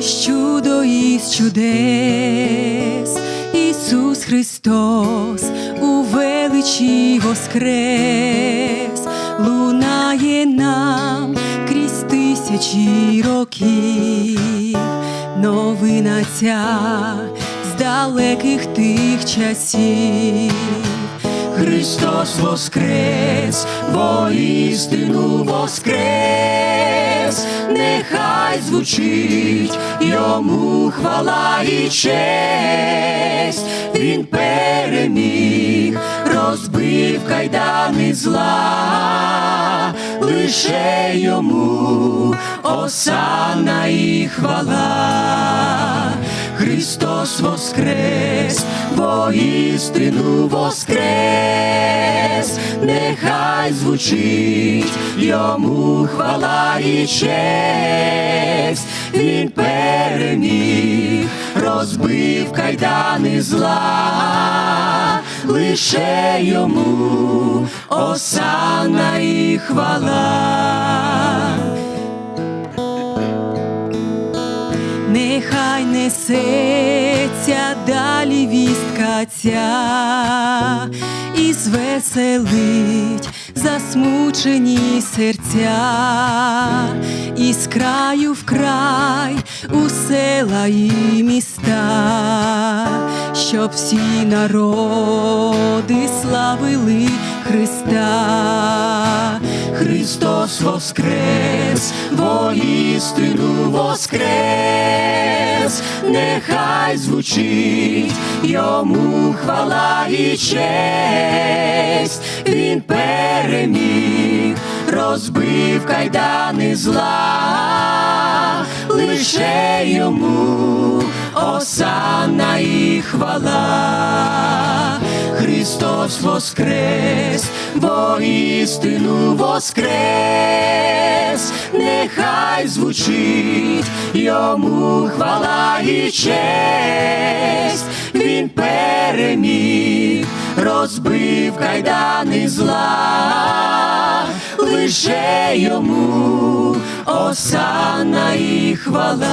ось чудо із чудес, Ісус Христос у величі воскрес, лунає нам крізь тисячі років, новина ця з далеких тих часів. Христос воскрес, воістину воскрес, нехай звучить йому хвала і честь, він переміг, розбив кайдани зла, лише йому осана і хвала. Христос воскрес, воістину воскрес, нехай звучить йому хвала і честь, він переміг, розбив кайдани зла, лише йому осана і хвала. Нехай несеться далі вістка ця і звеселить засмучені серця, і з краю в край у села і міста, щоб всі народи славили Христа. Христос воскрес, воістину воскрес, нехай звучить йому хвала і честь, він переміг, розбив кайдани зла, лише йому осана і хвала. Христос воскрес, воістину воскрес, нехай звучить йому хвала і честь, він переміг, розбив кайдани зла, лише йому осана і хвала.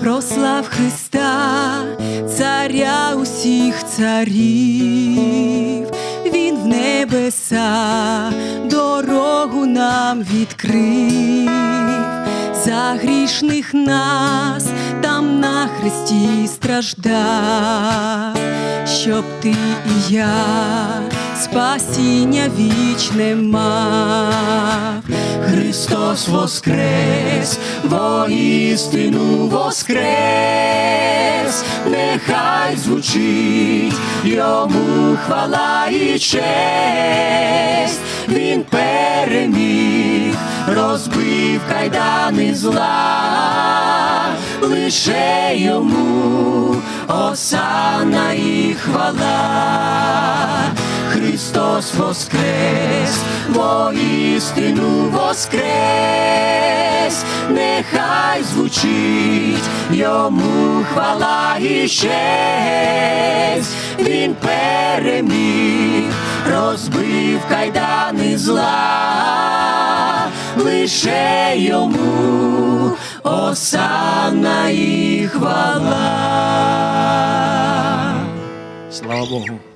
Прослав Христа, царя усіх царів, Він в небеса дорогу нам відкрив, за грішних нас там на хресті страждав, щоб ти і я спасіння вічне мав. Христос воскрес, воістину воскрес, нехай звучить йому хвала і честь, він переміг, розбив кайдани зла, лише йому осана і хвала. Христос воскрес, воістину воскрес, нехай звучить йому хвала і честь, він переміг, розбив кайдани зла, лише йому осана і хвала. Слава Богу.